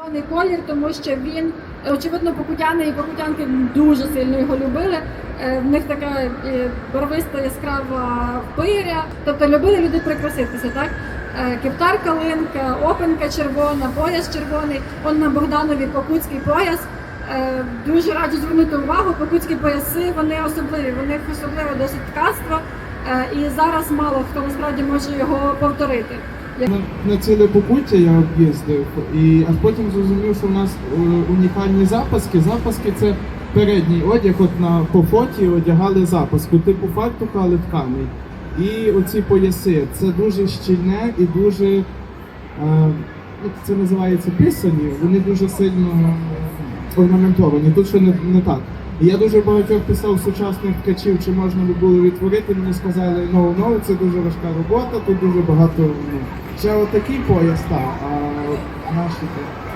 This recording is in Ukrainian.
Червоний колір, тому що він очевидно покутяни і покутянки дуже сильно його любили. Е, В них така е, барвиста яскрава пиря. Тобто любили люди прикраситися, так? Е, Кептар калинка, опенка червона, пояс червоний. Он на Богданові покутський пояс. Дуже раджу звернути увагу. Покутські пояси вони особливі. В них особливе досить ткацтво. І зараз мало хто насправді може його повторити. На, на ціле покуття я об'їздив, і а потім зрозумів, що в нас е, унікальні запаски. Запаски це передній одяг. От на по фоті одягали запаску, типу фартуха, але тканий. І оці пояси це дуже щільне і дуже е, як це називається писані. Вони дуже сильно е, орнаментовані. Тут ще не, не так. Я дуже багатьох писав сучасних ткачів, чи можна би було відтворити. Мені сказали, no, no, це дуже важка робота, тут дуже багато. Ще отакий пояс, так, а наш то-